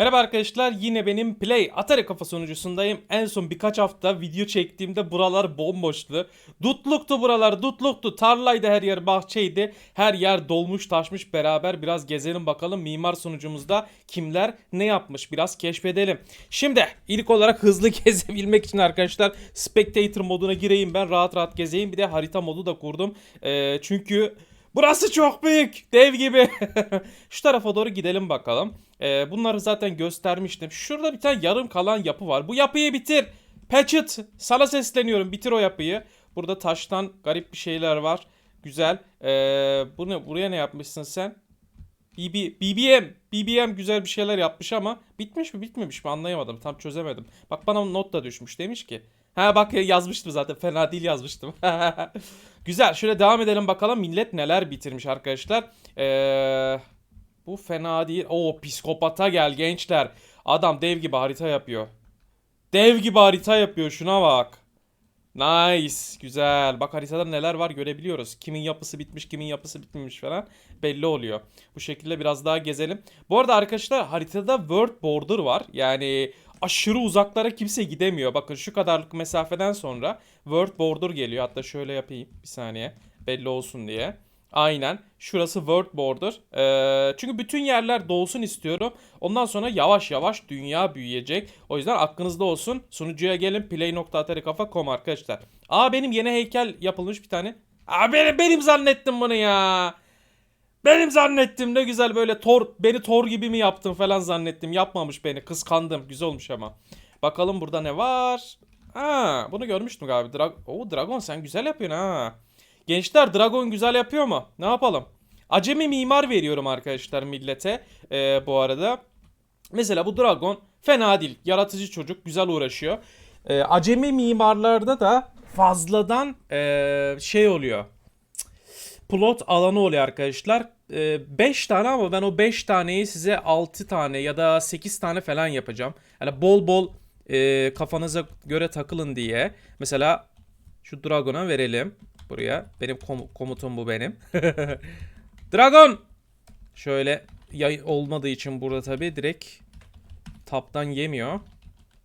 Merhaba arkadaşlar yine benim Play Atari kafa sunucusundayım. En son birkaç hafta video çektiğimde buralar bomboştu. Dutluktu buralar dutluktu. Tarlaydı her yer bahçeydi. Her yer dolmuş taşmış beraber biraz gezelim bakalım mimar sunucumuzda kimler ne yapmış biraz keşfedelim. Şimdi ilk olarak hızlı gezebilmek için arkadaşlar Spectator moduna gireyim ben rahat rahat gezeyim. Bir de harita modu da kurdum. Ee, çünkü Burası çok büyük. Dev gibi. Şu tarafa doğru gidelim bakalım. Ee, bunları zaten göstermiştim. Şurada bir tane yarım kalan yapı var. Bu yapıyı bitir. Patchet. Sana sesleniyorum. Bitir o yapıyı. Burada taştan garip bir şeyler var. Güzel. Ee, bu? Buraya ne yapmışsın sen? BB, BBM. BBM güzel bir şeyler yapmış ama bitmiş mi bitmemiş mi anlayamadım. Tam çözemedim. Bak bana not da düşmüş. Demiş ki. Ha bak yazmıştım zaten. Fena değil yazmıştım. Güzel. Şöyle devam edelim bakalım millet neler bitirmiş arkadaşlar. Ee, bu fena değil. Oo psikopata gel gençler. Adam dev gibi harita yapıyor. Dev gibi harita yapıyor. Şuna bak. Nice. Güzel. Bak haritada neler var görebiliyoruz. Kimin yapısı bitmiş, kimin yapısı bitmemiş falan belli oluyor. Bu şekilde biraz daha gezelim. Bu arada arkadaşlar haritada world border var. Yani aşırı uzaklara kimse gidemiyor. Bakın şu kadarlık mesafeden sonra world border geliyor. Hatta şöyle yapayım bir saniye. Belli olsun diye. Aynen. Şurası world border. Ee, çünkü bütün yerler dolsun istiyorum. Ondan sonra yavaş yavaş dünya büyüyecek. O yüzden aklınızda olsun. Sunucuya gelin play.atarikafa.com arkadaşlar. Aa benim yeni heykel yapılmış bir tane. Aa benim, benim zannettim bunu ya. Benim zannettim ne güzel böyle Thor beni Thor gibi mi yaptın falan zannettim. Yapmamış beni. Kıskandım. Güzel olmuş ama. Bakalım burada ne var? Ha, bunu görmüştüm galiba. Dra Oo, Dragon sen güzel yapıyorsun ha. Gençler Dragon güzel yapıyor mu? Ne yapalım? Acemi mimar veriyorum arkadaşlar millete ee, bu arada. Mesela bu Dragon fena değil. Yaratıcı çocuk güzel uğraşıyor. Ee, acemi mimarlarda da fazladan ee, şey oluyor plot alanı oluyor arkadaşlar. 5 tane ama ben o 5 taneyi size 6 tane ya da 8 tane falan yapacağım. Yani bol bol e, kafanıza göre takılın diye. Mesela şu Dragon'a verelim buraya. Benim kom- komutum bu benim. Dragon! Şöyle yay olmadığı için burada tabi direkt taptan yemiyor.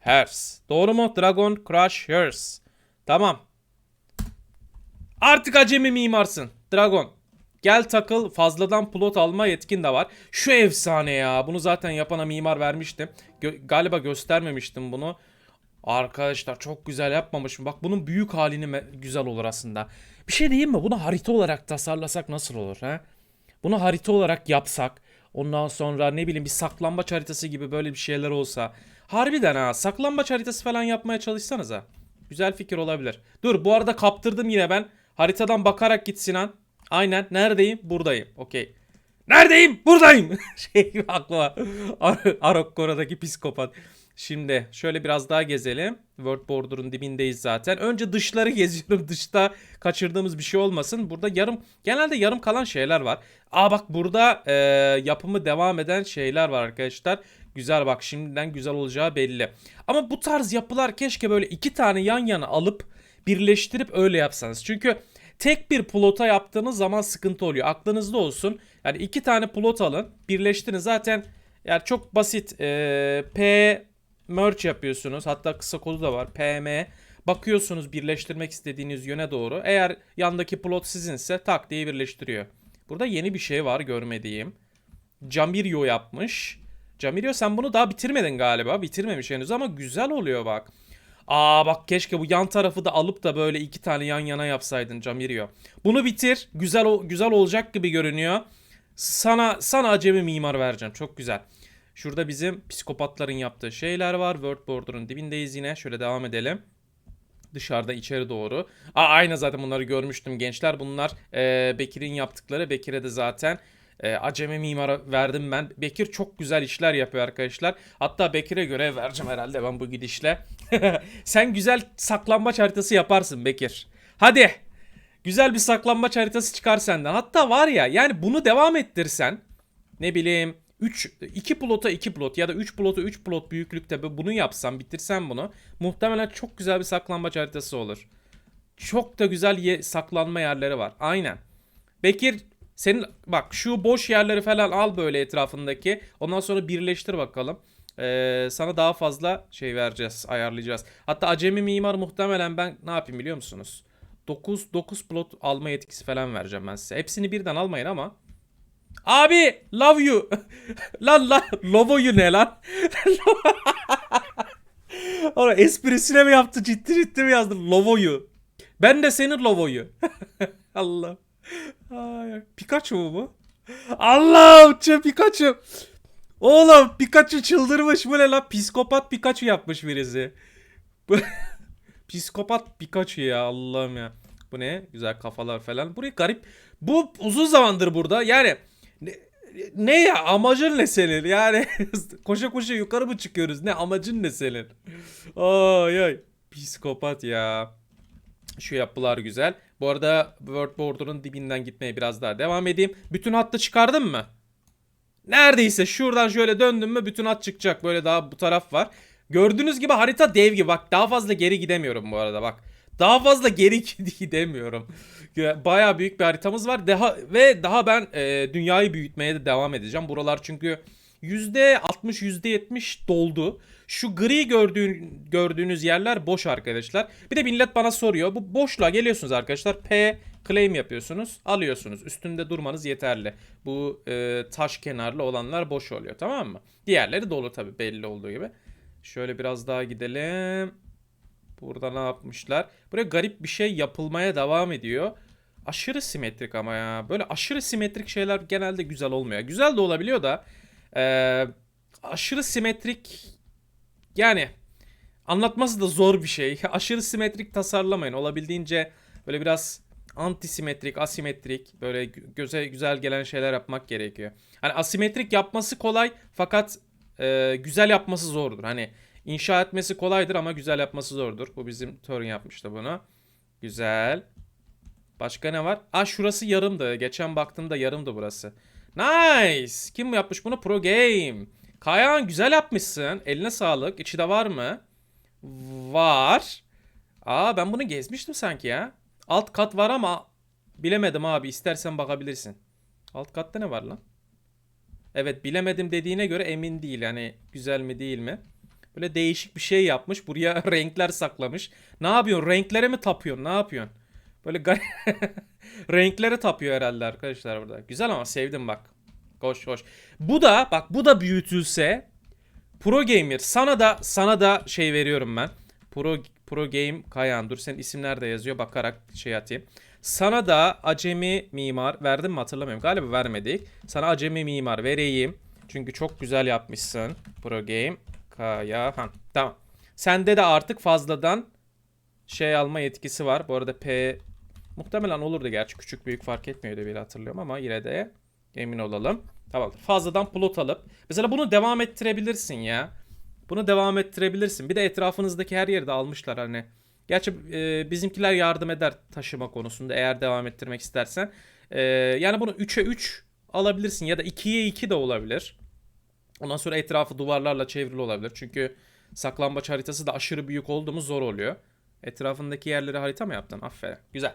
Hers. Doğru mu? Dragon Crush Hers. Tamam. Artık acemi mimarsın. Dragon. Gel takıl fazladan plot alma yetkin de var. Şu efsane ya. Bunu zaten yapana mimar vermiştim. Gö- galiba göstermemiştim bunu. Arkadaşlar çok güzel yapmamışım. Bak bunun büyük halini güzel olur aslında. Bir şey diyeyim mi? Bunu harita olarak tasarlasak nasıl olur ha? Bunu harita olarak yapsak. Ondan sonra ne bileyim bir saklambaç haritası gibi böyle bir şeyler olsa. Harbiden ha saklambaç haritası falan yapmaya çalışsanıza. Güzel fikir olabilir. Dur bu arada kaptırdım yine ben. Haritadan bakarak git Sinan. Aynen. Neredeyim? Buradayım. Okey. Neredeyim? Buradayım. şey aklıma. Ar Arokkora'daki psikopat. Şimdi şöyle biraz daha gezelim. World Border'ın dibindeyiz zaten. Önce dışları geziyorum. Dışta kaçırdığımız bir şey olmasın. Burada yarım genelde yarım kalan şeyler var. Aa bak burada e, yapımı devam eden şeyler var arkadaşlar. Güzel bak şimdiden güzel olacağı belli. Ama bu tarz yapılar keşke böyle iki tane yan yana alıp birleştirip öyle yapsanız. Çünkü tek bir plota yaptığınız zaman sıkıntı oluyor. Aklınızda olsun. Yani iki tane plot alın. Birleştirin. Zaten yani çok basit. Ee, P merge yapıyorsunuz. Hatta kısa kodu da var. PM. Bakıyorsunuz birleştirmek istediğiniz yöne doğru. Eğer yandaki plot sizinse tak diye birleştiriyor. Burada yeni bir şey var görmediğim. Jamirio yapmış. Jamirio sen bunu daha bitirmedin galiba. Bitirmemiş henüz ama güzel oluyor bak. Aa bak keşke bu yan tarafı da alıp da böyle iki tane yan yana yapsaydın Camirio. Bunu bitir. Güzel güzel olacak gibi görünüyor. Sana sana acemi mimar vereceğim. Çok güzel. Şurada bizim psikopatların yaptığı şeyler var. World Border'ın dibindeyiz yine. Şöyle devam edelim. Dışarıda içeri doğru. Aa, aynı zaten bunları görmüştüm gençler. Bunlar e, Bekir'in yaptıkları. Bekir'e de zaten e, acemi mimara verdim ben. Bekir çok güzel işler yapıyor arkadaşlar. Hatta Bekir'e görev vereceğim herhalde ben bu gidişle. Sen güzel saklambaç haritası yaparsın Bekir. Hadi. Güzel bir saklambaç haritası çıkar senden. Hatta var ya yani bunu devam ettirsen ne bileyim 3 2 plota 2 plot ya da 3 plota 3 plot büyüklükte bu- bunu yapsam bitirsen bunu muhtemelen çok güzel bir saklambaç haritası olur. Çok da güzel ye- saklanma yerleri var. Aynen. Bekir senin bak şu boş yerleri falan al böyle etrafındaki. Ondan sonra birleştir bakalım. Ee, sana daha fazla şey vereceğiz, ayarlayacağız. Hatta acemi mimar muhtemelen ben ne yapayım biliyor musunuz? 9 9 plot alma yetkisi falan vereceğim ben size. Hepsini birden almayın ama. Abi love you. lan lan love you ne lan? Ona esprisine mi yaptı ciddi ciddi mi yazdı Lovo'yu? Ben de senin Lovo'yu. Allah. Ay, Pikachu mu bu? Allah uçuyor Pikachu. Oğlum Pikachu çıldırmış bu ne lan? Psikopat Pikachu yapmış birisi. Psikopat Pikachu ya Allah'ım ya. Bu ne? Güzel kafalar falan. Burayı garip. Bu uzun zamandır burada. Yani ne, ne ya amacın ne senin? Yani koşa koşa yukarı mı çıkıyoruz? Ne amacın ne senin? Ay ay. Psikopat ya. Şu yapılar güzel. Bu arada World Border'ın dibinden gitmeye biraz daha devam edeyim. Bütün hattı çıkardın mı? Neredeyse şuradan şöyle döndüm mü bütün hat çıkacak. Böyle daha bu taraf var. Gördüğünüz gibi harita dev gibi. Bak daha fazla geri gidemiyorum bu arada bak. Daha fazla geri gidemiyorum. Baya büyük bir haritamız var. Daha ve daha ben e, dünyayı büyütmeye de devam edeceğim. Buralar çünkü %60 %70 doldu. Şu gri gördüğün, gördüğünüz yerler boş arkadaşlar. Bir de millet bana soruyor. Bu boşluğa geliyorsunuz arkadaşlar. P claim yapıyorsunuz. Alıyorsunuz. Üstünde durmanız yeterli. Bu e, taş kenarlı olanlar boş oluyor tamam mı? Diğerleri dolu tabi belli olduğu gibi. Şöyle biraz daha gidelim. Burada ne yapmışlar? Buraya garip bir şey yapılmaya devam ediyor. Aşırı simetrik ama ya. Böyle aşırı simetrik şeyler genelde güzel olmuyor. Güzel de olabiliyor da. Eee, aşırı simetrik yani anlatması da zor bir şey. Aşırı simetrik tasarlamayın. Olabildiğince böyle biraz antisimetrik, asimetrik böyle gö- göze güzel gelen şeyler yapmak gerekiyor. Hani asimetrik yapması kolay fakat e, güzel yapması zordur. Hani inşa etmesi kolaydır ama güzel yapması zordur. Bu bizim Turing yapmıştı bunu. Güzel. Başka ne var? Aa şurası yarımdı. Geçen baktığımda yarımdı burası. Nice. Kim yapmış bunu? Pro Game. Kayan güzel yapmışsın. Eline sağlık. İçi de var mı? Var. Aa ben bunu gezmiştim sanki ya. Alt kat var ama bilemedim abi. İstersen bakabilirsin. Alt katta ne var lan? Evet bilemedim dediğine göre emin değil. Yani güzel mi değil mi? Böyle değişik bir şey yapmış. Buraya renkler saklamış. Ne yapıyorsun? Renklere mi tapıyorsun? Ne yapıyorsun? Böyle gar- renklere tapıyor herhalde arkadaşlar burada. Güzel ama sevdim bak. Hoş hoş. Bu da bak bu da büyütülse Pro Gamer sana da sana da şey veriyorum ben. Pro Pro Game Kayan dur senin isim nerede yazıyor bakarak şey atayım. Sana da acemi mimar verdim mi hatırlamıyorum. Galiba vermedik. Sana acemi mimar vereyim. Çünkü çok güzel yapmışsın. Pro Game Kayahan. Tamam. Sende de artık fazladan şey alma yetkisi var. Bu arada P muhtemelen olurdu gerçi küçük büyük fark etmiyordu bile hatırlıyorum ama yine de emin olalım. Tamam. Fazladan plot alıp mesela bunu devam ettirebilirsin ya. Bunu devam ettirebilirsin. Bir de etrafınızdaki her yeri de almışlar hani. Gerçi e, bizimkiler yardım eder taşıma konusunda eğer devam ettirmek istersen. E, yani bunu 3'e 3 alabilirsin ya da 2'ye 2 de olabilir. Ondan sonra etrafı duvarlarla çevrili olabilir. Çünkü saklambaç haritası da aşırı büyük oldu mu zor oluyor. Etrafındaki yerleri harita mı yaptın? Aferin. Güzel.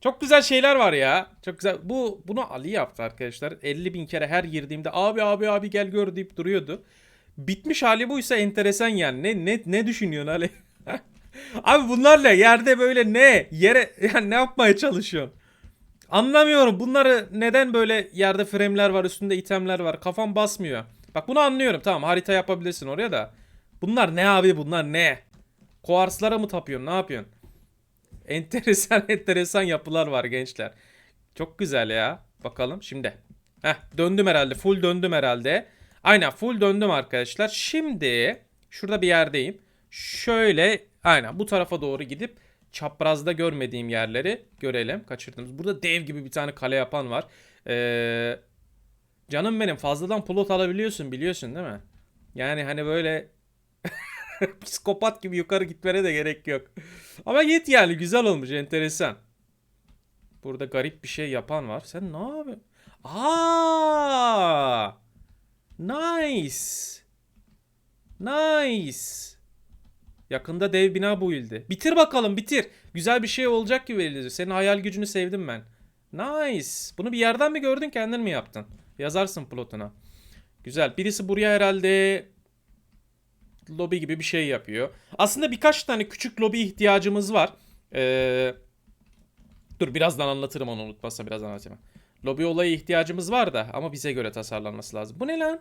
Çok güzel şeyler var ya. Çok güzel. Bu bunu Ali yaptı arkadaşlar. 50 bin kere her girdiğimde abi abi abi gel gör deyip duruyordu. Bitmiş hali buysa enteresan yani. Ne ne ne düşünüyorsun Ali? abi bunlarla yerde böyle ne yere yani ne yapmaya çalışıyorsun? Anlamıyorum. Bunları neden böyle yerde frame'ler var, üstünde itemler var. Kafam basmıyor. Bak bunu anlıyorum. Tamam harita yapabilirsin oraya da. Bunlar ne abi bunlar ne? Kuarslara mı tapıyorsun? Ne yapıyorsun? Enteresan enteresan yapılar var gençler. Çok güzel ya. Bakalım şimdi. Heh döndüm herhalde. Full döndüm herhalde. Aynen full döndüm arkadaşlar. Şimdi şurada bir yerdeyim. Şöyle aynen bu tarafa doğru gidip çaprazda görmediğim yerleri görelim. Kaçırdığımız. Burada dev gibi bir tane kale yapan var. Ee, canım benim fazladan plot alabiliyorsun biliyorsun değil mi? Yani hani böyle psikopat gibi yukarı gitmene de gerek yok. Ama git yani güzel olmuş enteresan. Burada garip bir şey yapan var. Sen ne yapıyorsun? Aa! Nice. Nice. Yakında dev bina buildi. Bitir bakalım bitir. Güzel bir şey olacak gibi belli. Senin hayal gücünü sevdim ben. Nice. Bunu bir yerden mi gördün kendin mi yaptın? Yazarsın plotuna. Güzel. Birisi buraya herhalde lobi gibi bir şey yapıyor. Aslında birkaç tane küçük lobi ihtiyacımız var. Ee, dur birazdan anlatırım onu unutmazsa birazdan anlatayım. Lobi olayı ihtiyacımız var da ama bize göre tasarlanması lazım. Bu ne lan?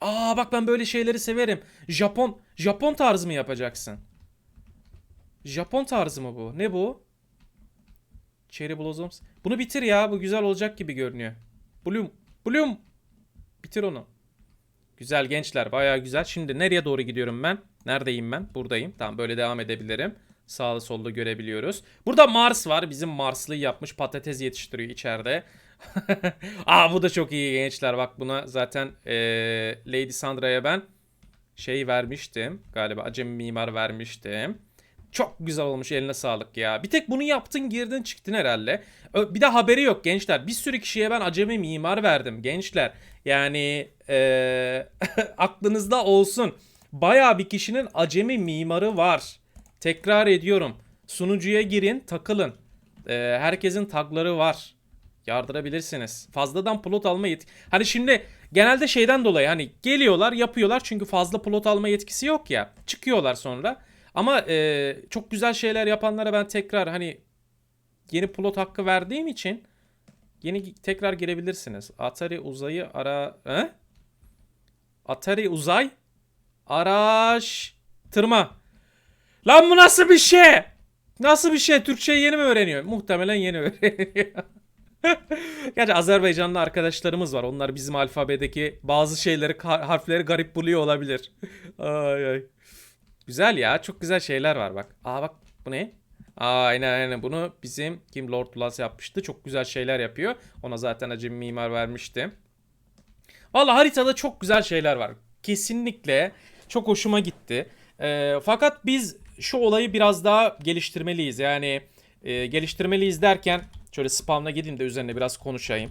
Aa bak ben böyle şeyleri severim. Japon Japon tarzı mı yapacaksın? Japon tarzı mı bu? Ne bu? Cherry Blossoms. Bunu bitir ya. Bu güzel olacak gibi görünüyor. Bloom. Bloom. Bitir onu. Güzel gençler. Baya güzel. Şimdi nereye doğru gidiyorum ben? Neredeyim ben? Buradayım. Tamam böyle devam edebilirim. Sağlı solda görebiliyoruz. Burada Mars var. Bizim Marslıyı yapmış. Patates yetiştiriyor içeride. Aa bu da çok iyi gençler. Bak buna zaten eee, Lady Sandra'ya ben şey vermiştim. Galiba acemi mimar vermiştim. Çok güzel olmuş eline sağlık ya. Bir tek bunu yaptın girdin çıktın herhalde. Bir de haberi yok gençler. Bir sürü kişiye ben acemi mimar verdim gençler. Yani eee, aklınızda olsun. Bayağı bir kişinin acemi mimarı var. Tekrar ediyorum. Sunucuya girin takılın. Eee, herkesin tagları var. Yardırabilirsiniz. Fazladan plot alma yetki. Hani şimdi genelde şeyden dolayı hani geliyorlar yapıyorlar çünkü fazla plot alma yetkisi yok ya. Çıkıyorlar sonra. Ama e, çok güzel şeyler yapanlara ben tekrar hani yeni plot hakkı verdiğim için yeni tekrar girebilirsiniz. Atari uzayı ara... He? Atari uzay araştırma. Lan bu nasıl bir şey? Nasıl bir şey? Türkçeyi yeni mi öğreniyor? Muhtemelen yeni öğreniyor. Gerçi Azerbaycanlı arkadaşlarımız var. Onlar bizim alfabedeki bazı şeyleri, harfleri garip buluyor olabilir. ay ay. Güzel ya. Çok güzel şeyler var bak. Aa bak bu ne? Aa, aynen aynen bunu bizim kim Lord Plus yapmıştı. Çok güzel şeyler yapıyor. Ona zaten acemi mimar vermiştim. Valla haritada çok güzel şeyler var. Kesinlikle çok hoşuma gitti. Ee, fakat biz şu olayı biraz daha geliştirmeliyiz. Yani e, geliştirmeliyiz derken şöyle spamla gideyim de üzerine biraz konuşayım.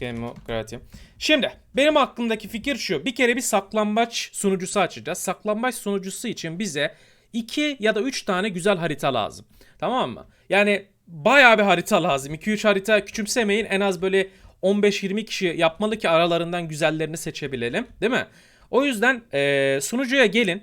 Demokrati. Şimdi benim aklımdaki fikir şu. Bir kere bir saklambaç sunucusu açacağız. Saklambaç sunucusu için bize 2 ya da 3 tane güzel harita lazım. Tamam mı? Yani bayağı bir harita lazım. 2-3 harita küçümsemeyin. En az böyle 15-20 kişi yapmalı ki aralarından güzellerini seçebilelim. Değil mi? O yüzden eee, sunucuya gelin.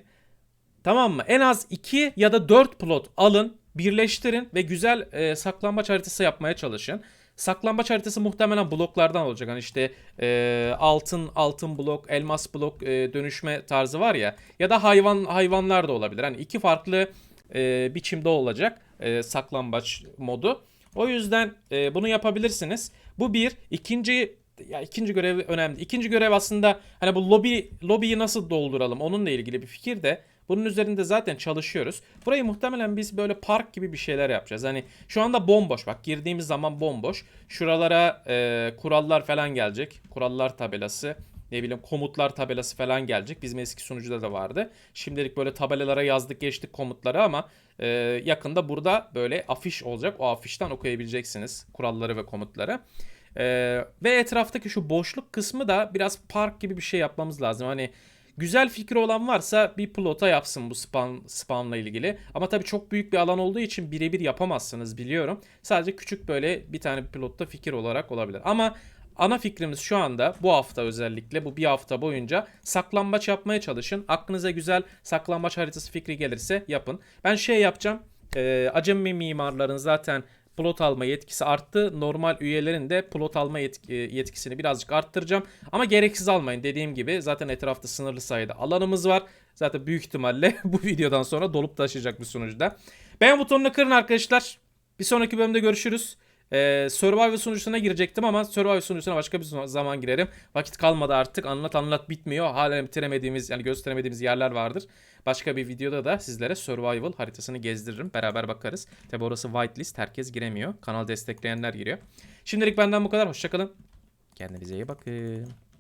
Tamam mı? En az 2 ya da 4 plot alın, birleştirin ve güzel e, saklambaç haritası yapmaya çalışın. Saklambaç haritası muhtemelen bloklardan olacak. Hani işte e, altın altın blok, elmas blok e, dönüşme tarzı var ya. Ya da hayvan hayvanlar da olabilir. Hani iki farklı e, biçimde olacak e, saklambaç modu. O yüzden e, bunu yapabilirsiniz. Bu bir. İkinci ya ikinci görev önemli. İkinci görev aslında hani bu lobi lobiyi nasıl dolduralım onunla ilgili bir fikir de bunun üzerinde zaten çalışıyoruz. Burayı muhtemelen biz böyle park gibi bir şeyler yapacağız. Hani şu anda bomboş bak girdiğimiz zaman bomboş. Şuralara e, kurallar falan gelecek. Kurallar tabelası ne bileyim komutlar tabelası falan gelecek. Bizim eski sunucuda da vardı. Şimdilik böyle tabelalara yazdık geçtik komutları ama e, yakında burada böyle afiş olacak. O afişten okuyabileceksiniz kuralları ve komutları. Ee, ve etraftaki şu boşluk kısmı da biraz park gibi bir şey yapmamız lazım. Hani güzel fikri olan varsa bir plota yapsın bu spam spamla ilgili. Ama tabii çok büyük bir alan olduğu için birebir yapamazsınız biliyorum. Sadece küçük böyle bir tane pilotta fikir olarak olabilir. Ama ana fikrimiz şu anda bu hafta özellikle bu bir hafta boyunca saklambaç yapmaya çalışın. Aklınıza güzel saklambaç haritası fikri gelirse yapın. Ben şey yapacağım. E, acemi mimarların zaten plot alma yetkisi arttı. Normal üyelerin de plot alma yetki- yetkisini birazcık arttıracağım. Ama gereksiz almayın. Dediğim gibi zaten etrafta sınırlı sayıda alanımız var. Zaten büyük ihtimalle bu videodan sonra dolup taşıyacak bir sunucuda. Beğen butonunu kırın arkadaşlar. Bir sonraki bölümde görüşürüz. Ee, Survivor sunucusuna girecektim ama Survivor sunucusuna başka bir zaman girerim. Vakit kalmadı artık. Anlat anlat bitmiyor. Hala bitiremediğimiz yani gösteremediğimiz yerler vardır. Başka bir videoda da sizlere Survival haritasını gezdiririm. Beraber bakarız. Tabi orası whitelist. Herkes giremiyor. Kanal destekleyenler giriyor. Şimdilik benden bu kadar. Hoşçakalın. Kendinize iyi bakın.